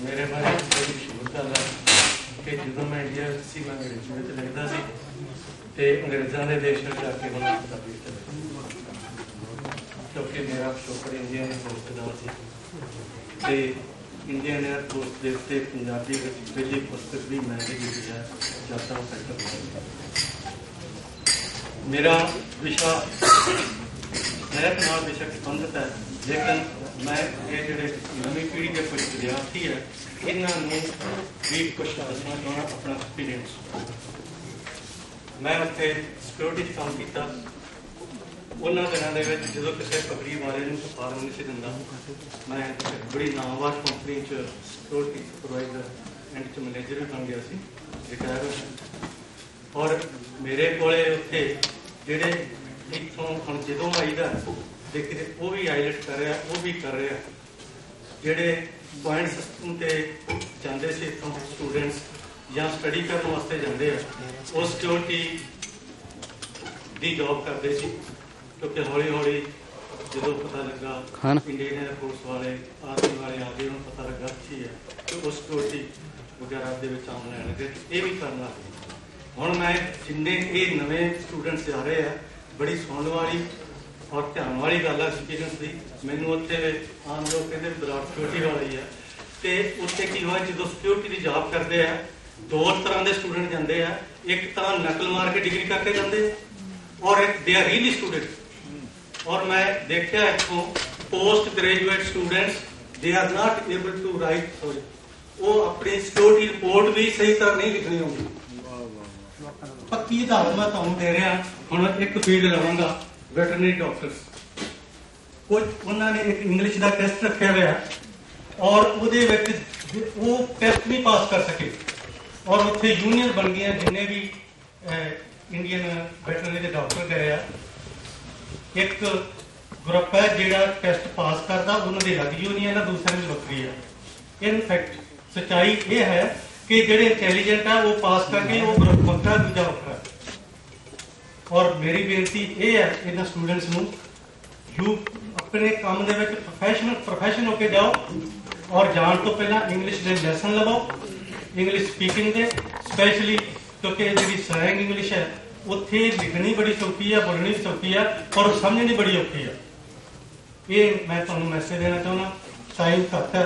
ਮੇਰੇ ਬਾਰੇ ਬੜੀ ਸ਼ੁਰੂ ਗੱਲ ਹੈ ਕਿ ਜਦੋਂ ਮੈਂ ਇੰਡੀਆ ਵਿੱਚ ਸੀ, ਮੈਂ ਅੰਗਰੇਜ਼ੀ ਵਿੱਚ ਲਿਖਦਾ ਸੀ ਤੇ ਅੰਗਰੇਜ਼ਾਂ ਦੇ ਦੇਸ਼ ਵਿੱਚ ਜਾ ਕੇ ਹੁਣ ਪੰਜਾਬੀ ਲਿਖਦਾ ਕਿਉਂਕਿ ਮੇਰਾ ਸ਼ੋਕਰ ਇੰਡੀਆ ਦੇ ਦੋਸਤ ਦਾ ਸੀ। ਤੇ ਇੰਡੀਆ ਨੇ ਫੋਰਸ ਦੇ ਉੱਤੇ ਪੰਜਾਬੀ ਵਿੱਚ ਪਹਿਲੀ ਪੁਸਤਕ ਵੀ ਮੈਂ ਲਿਖੀ ਹੈ ਜਾਤਾਂ ਸੈਕਟਰ ਮੇਰਾ ਵਿਸ਼ਾ ਮਹਿਕ ਨਾਲ ਬੇਸ਼ੱਕ ਸੰਬੰਧਿਤ ਹੈ, ਲੇਕਿਨ ਮੈਂ ਇਹ ਜਿਹੜੇ ਨਵੀਂ ਪੀੜ੍ਹੀ ਦੇ ਕੁਝ ਵਿਦਿਆਰਥੀ ਹੈ, ਇਹਨਾਂ ਨੂੰ ਵੀ ਕੁਝ ਦੱਸਣਾ ਚਾਹੁੰਦਾ, ਆਪਣਾ ਐਕਸਪੀਰੀਅੰਸ ਮੈਂ ਉੱਥੇ ਸਿਕਿਉਰਿਟੀ 'ਚ ਕੰਮ ਕੀਤਾ। ਉਹਨਾਂ ਦਿਨਾਂ ਦੇ ਵਿੱਚ ਜਦੋਂ ਕਿਸੇ ਪਗੜੀ ਵਾਲੇ ਨੂੰ ਫਾਰਮ ਨਹੀਂ ਸੀ ਦਿੰਦਾ, ਮੈਂ ਬੜੀ ਨਾਮਵਰ ਕੰਪਨੀ 'ਚ ਸਿਕਿਉਰਿਟੀ ਸੁਪਰਵਾਈਜ਼ਰ ਐਂਡ 'ਚ ਮੈਨੇਜਰ ਵੀ ਬਣ ਗਿਆ ਸੀ, ਰਿਟਾਇਰ ਔਰ ਮੇਰੇ ਕੋਲੇ ਉੱਥੇ ਜਿਹੜੇ ਇੱਥੋਂ ਹੁਣ ਜਦੋਂ ਆਈਦਾ ਤੇ ਕਿਤੇ ਉਹ ਵੀ ਆਈਲਟ ਕਰ ਰਿਹਾ ਉਹ ਵੀ ਕਰ ਰਿਹਾ। ਜਿਹੜੇ ਪੁਆਇੰਟ ਸਿਸਟਮ ਤੇ ਜਾਂਦੇ ਸੀ ਇੱਥੋਂ ਸਟੂਡੈਂਟਸ ਜਾਂ ਸਟੱਡੀ ਕਰਨ ਵਾਸਤੇ ਜਾਂਦੇ ਆ ਉਹ ਸਿਕਿਉਰਿਟੀ ਦੀ ਜੌਬ ਕਰਦੇ ਸੀ। ਕਿਉਂਕਿ ਹੌਲੀ ਹੌਲੀ ਜਦੋਂ ਪਤਾ ਲੱਗਾ। ਇੰਡੀਅਨ 에ਅਰ ਫੋਰਸ ਵਾਲੇ ਆਰਮੀ ਵਾਲੇ ਆ ਗਏ ਉਹਨੂੰ ਪਤਾ ਲੱਗਾ ਕੀ ਹੈ ਤੇ ਉਹ ਸਿਕਿਉਰਿਟੀ ਵਗੈਰਾ ਦੇ ਵਿੱਚ ਆਉਣ ਲੈਣ ਲੱਗੇ ਇਹ ਵੀ ਕਰਨਾ। ਹੁਣ ਮੈਂ ਜਿੰਨੇ ਇਹ ਨਵੇਂ ਸਟੂਡੈਂਟਸ ਜਾ ਰਹੇ ਆ ਬੜੀ ਸੁਣਨ ਵਾਲੀ ਔਰ ਧਿਆਨ ਵਾਲੀ ਗੱਲ ਆ ਐਕਸਪੀਰੀਅੰਸ ਦੀ। ਮੈਨੂੰ ਉੱਥੇ ਆਮ ਲੋਕ ਕਹਿੰਦੇ ਬਰਾਡ ਸਿਕਿਉਰਿਟੀ ਵਾਲੀ ਆ। ਤੇ ਉੱਥੇ ਕੀ ਹੋਇਆ, ਜਦੋਂ ਸਿਕਿਉਰਿਟੀ ਦੀ ਜੌਬ ਕਰਦੇ ਆ, ਦੋ ਤਰ੍ਹਾਂ ਦੇ ਸਟੂਡੈਂਟ ਜਾਂਦੇ ਆ। ਇੱਕ ਤਾਂ ਨਕਲ ਮਾਰ ਕੇ ਡਿਗਰੀ ਕਰਕੇ ਜਾਂਦੇ ਆ ਔਰ ਇੱਕ ਦੇ ਆਰ ਰੀਲੀ ਸਟੂਡੈਂਟ ਔਰ ਮੈਂ ਦੇਖਿਆ ਇੱਥੋਂ ਪੋਸਟ ਗ੍ਰੈਜੂਏਟ ਸਟੂਡੈਂਟਸ ਦੇ are not able to write sorry ਉਹ ਆਪਣੀ ਸਿਕਿਉਰਿਟੀ ਰਿਪੋਰਟ ਵੀ ਸਹੀ ਤਰ੍ਹਾਂ ਨਹੀਂ ਲਿਖਣੀ ਆਉਂਦੀ। ਪੱਕੀ ਉਦਾਹਰਨ ਮੈਂ ਤੁਹਾਨੂੰ ਦੇ ਰਿਹਾ। ਹੁਣ ਇੱਕ ਫੀਲਡ ਲਵਾਂਗਾ ਵੈਟਰਨਰੀ ਡਾਕਟਰਸ ਕੁਝ ਉਹਨਾਂ ਨੇ ਇੱਕ ਇੰਗਲਿਸ਼ ਦਾ ਟੈਸਟ ਰੱਖਿਆ ਹੋਇਆ। ਔਰ ਉਹਦੇ ਵਿੱਚ ਉਹ ਟੈਸਟ ਨਹੀਂ ਪਾਸ ਕਰ ਸਕੇ। ਔਰ ਉੱਥੇ ਯੂਨੀਅਨ ਬਣ ਗਈਆਂ ਜਿੰਨੇ ਵੀ ਇੰਡੀਅਨ ਵੈਟਰਨਰੀ ਦੇ ਡਾਕਟਰ ਗਏ ਆ। ਇੱਕ ਗਰੁੱਪ ਹੈ ਜਿਹੜਾ ਟੈਸਟ ਪਾਸ ਕਰਦਾ, ਉਹਨਾਂ ਦੀ ਅਲੱਗ ਯੂਨੀਅਨ ਹੈ ਦੂਸਰੇ ਦੀ ਵੱਖਰੀ ਹੈ। ਇਨ ਸਚਾਈ ਇਹ ਹੈ ਕਿ ਜਿਹੜੇ ਇੰਟੈਲੀਜੈਂਟ ਆ ਉਹ ਪਾਸ ਕਰਕੇ ਉਹ ਵੱਖਰਾ ਦੂਜਾ ਵੱਖਰਾ ਔਰ ਮੇਰੀ ਬੇਨਤੀ ਇਹ ਹੈ ਇਹਨਾਂ ਸਟੂਡੈਂਟਸ ਨੂੰ ਯੂ ਆਪਣੇ ਕੰਮ ਦੇ ਵਿੱਚ ਪ੍ਰੋਫੈਸ਼ਨਲ ਪ੍ਰੋਫੈਸ਼ਨ ਹੋ ਕੇ ਜਾਓ ਔਰ ਜਾਣ ਤੋਂ ਪਹਿਲਾਂ ਇੰਗਲਿਸ਼ ਦੇ ਲੈਸਨ ਲਵੋ ਇੰਗਲਿਸ਼ ਸਪੀਕਿੰਗ ਦੇ ਸਪੈਸ਼ਲੀ ਕਿਉਂਕਿ ਜਿਹੜੀ ਸਲੈਂਗ ਇੰਗਲਿਸ਼ ਹੈ ਉੱਥੇ ਲਿਖਣੀ ਬੜੀ ਸੌਖੀ ਹੈ ਬੋਲਣੀ ਵੀ ਸੌਖੀ ਹੈ ਪਰ ਸਮਝਣੀ ਬੜੀ ਔਖੀ ਹੈ ਇਹ ਮੈਂ ਤੁਹਾਨੂੰ ਮੈਸੇਜ ਦੇਣਾ ਚਾਹੁੰਦਾ ਟਾਈਮ ਘੱਟ ਹੈ